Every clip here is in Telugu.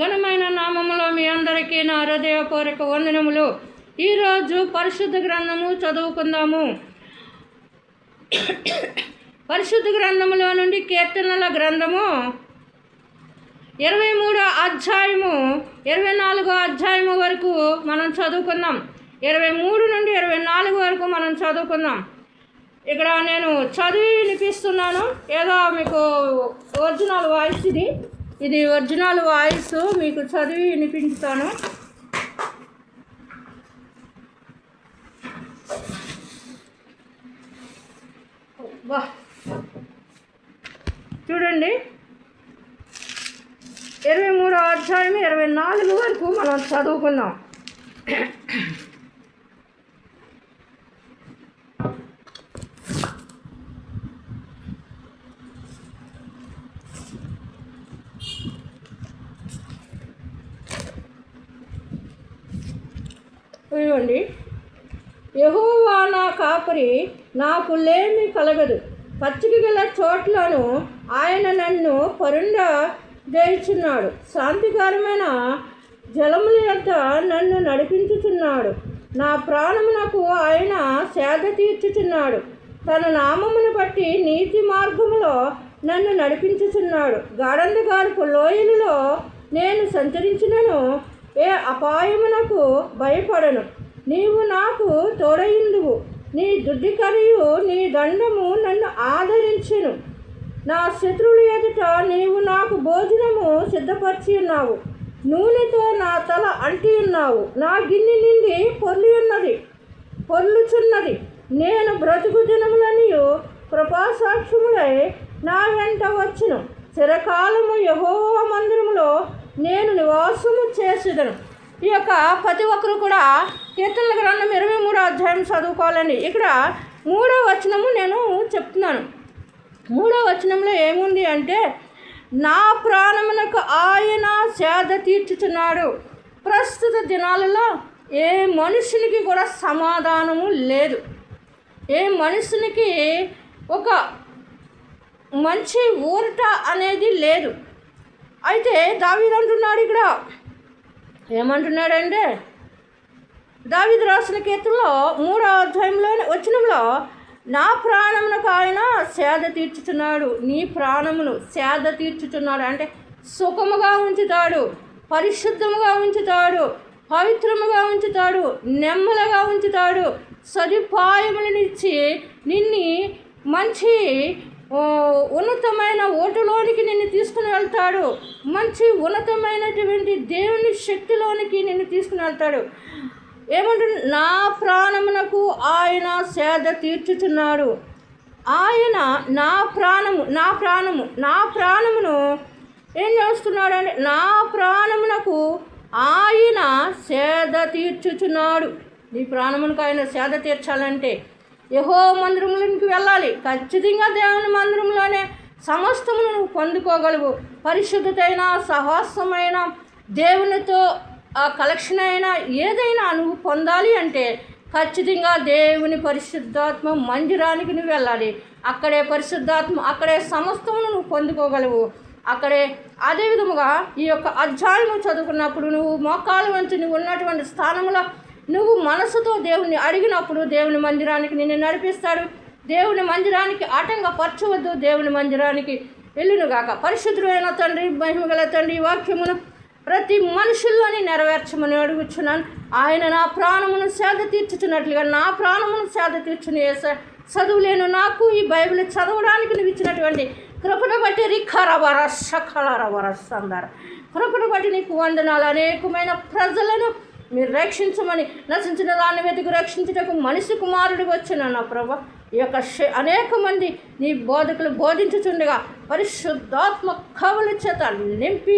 ఘనమైన నామములో మీ అందరికీ నా హృదయపూర్వక వందనములు. ఈరోజు పరిశుద్ధ గ్రంథము చదువుకుందాము. పరిశుద్ధ గ్రంథములో నుండి కీర్తనల గ్రంథము ఇరవై మూడో అధ్యాయము ఇరవై నాలుగో అధ్యాయము వరకు మనం చదువుకుందాం. ఇరవై మూడు నుండి ఇరవై నాలుగు వరకు మనం చదువుకుందాం. ఇక్కడ నేను చదివి వినిపిస్తున్నాను. ఏదో మీకు ఒరిజినల్ వాయిస్ ఇది. ఇది ఒరిజినల్ వాయిస్ మీకు చదివి వినిపించుతాను. వా. చూడండి. ఇరవై మూడో అధ్యాయం ఇరవై నాలుగు వరకు మనం చదువుకుందాం. ఇవ్వండి యహోవా నా కాపరి నాకు లేమి కలగదు. పచ్చిక గల చోట్లను ఆయన నన్ను పరుండ చేయుచున్నాడు శాంతికరమైన జలముల యొక్క నన్ను నడిపించుచున్నాడు. నా ప్రాణమునకు ఆయన సేద తీర్చుచున్నాడు. తన నామమును బట్టి నీతి మార్గములో నన్ను నడిపించుచున్నాడు. గాఢంధకారపు లోయలలో నేను సంచరించినను. ఏ అపాయమునకు భయపడను. నీవు నాకు తోడయిందువు. నీ దుడ్డికరియు నీ దండము నన్ను ఆదరించెను. నా శత్రువుల ఎదుట నీవు నాకు భోజనము సిద్ధపరిచి ఉన్నావు. నూనెతో నా తల అంటి ఉన్నావు. నా గిన్నె నిండి పొర్లి ఉన్నది. పొర్లుచున్నది. నేను బ్రతుకు దినములనియు కృపాసాక్ష్యములై నా వెంట వచ్చును. చిరకాలము యహో మందిరములో నేను నివాసము చేసేదను. ఈ యొక్క ప్రతి ఒక్కరు కూడా కీర్తనల గ్రంథం ఇరవై మూడో అధ్యాయం చదువుకోవాలండి ఇక్కడ మూడో వచనము నేను చెప్తున్నాను. మూడో వచనంలో ఏముంది అంటే నా ప్రాణమునకు ఆయన సేద తీర్చుచున్నాడు. ప్రస్తుత దినాలలో ఏ మనుషునికి కూడా సమాధానము లేదు. ఏ మనుషునికి ఒక మంచి ఊరట అనేది లేదు. అయితే దావీద్ అంటున్నాడు ఇక్కడ. ఏమంటున్నాడంటే దావీదు రాసిన కీర్తనలో మూడో అధ్యాయంలోని వచ్చినంలో నా ప్రాణమునకు ఆయన సేద తీర్చుచున్నాడు. నీ ప్రాణమును సేద తీర్చుచున్నాడు. అంటే సుఖముగా ఉంచుతాడు పరిశుద్ధముగా ఉంచుతాడు పవిత్రముగా ఉంచుతాడు నెమ్మలగా ఉంచుతాడు సదుపాయములనిచ్చి నిన్ని మంచి ఉన్నతమైన ఓటులోనికి నిన్ను తీసుకుని వెళ్తాడు. మంచి ఉన్నతమైనటువంటి దేవుని శక్తిలోనికి నిన్ను తీసుకుని వెళ్తాడు. ఏమంటు నా ప్రాణమునకు ఆయన సేద తీర్చుచున్నాడు. ఆయన నా ప్రాణము నా ప్రాణము నా ప్రాణమును ఏం చేస్తున్నాడు అంటే నా ప్రాణమునకు ఆయన సేద తీర్చుచున్నాడు. నీ ప్రాణమునకు ఆయన సేద తీర్చాలంటే యహో మందిరములకు వెళ్ళాలి. ఖచ్చితంగా దేవుని మందిరంలోనే సమస్తమును నువ్వు పొందుకోగలవు. పరిశుద్ధతైన సహవాసమైన దేవునితో ఆ కలెక్షన్ అయినా ఏదైనా నువ్వు పొందాలి అంటే ఖచ్చితంగా దేవుని పరిశుద్ధాత్మ మందిరానికి నువ్వు వెళ్ళాలి. అక్కడే పరిశుద్ధాత్మ అక్కడే సమస్తమును నువ్వు పొందుకోగలవు. అక్కడే అదేవిధముగా ఈ యొక్క అధ్యాయము చదువుకున్నప్పుడు నువ్వు మోకాలు వంచి నువ్వు ఉన్నటువంటి స్థానంలో నువ్వు మనసుతో దేవుని అడిగినప్పుడు దేవుని మందిరానికి నిన్ను నడిపిస్తాడు. దేవుని మందిరానికి ఆటంగా పరచవద్దు. దేవుని మందిరానికి వెళ్ళునుగాక పరిశుద్ధుడైన తండ్రి మహిమగల తండ్రి వాక్యమును ప్రతి మనుషుల్లోని నెరవేర్చమని అడుగుచున్నాను. ఆయన నా ప్రాణమును సేద తీర్చుచున్నట్లుగా నా ప్రాణమును సేద తీర్చుని వేసా చదువులేను నాకు ఈ బైబిల్ చదవడానికి నువ్వు ఇచ్చినటువంటి కృపను బట్టి రిఖరవర సఖలరవర సందర కృపను బట్టి నీకు వందనాలు. అనేకమైన ప్రజలను మీరు రక్షించమని నశించిన దాన్ని వెతుకు రక్షించుటకు మనిషి కుమారుడు వచ్చిన నా ప్రభ. ఈ యొక్క అనేక మంది నీ బోధకులు బోధించుచుండగా పరిశుద్ధాత్మ కవుల చేత నింపి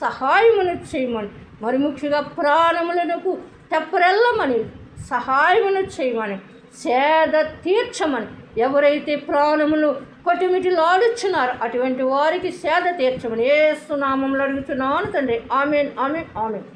సహాయమును చేయమని మరి ముఖ్యంగా ప్రాణములకు తెప్పరెల్లమని సహాయమును చేయమని సేద తీర్చమని. ఎవరైతే ప్రాణములు కొట్టుమిటిలాడుచున్నారో అటువంటి వారికి సేద తీర్చమని ఏ సునామంలో అడుగుతున్నాను తండ్రి. Amen amen amen.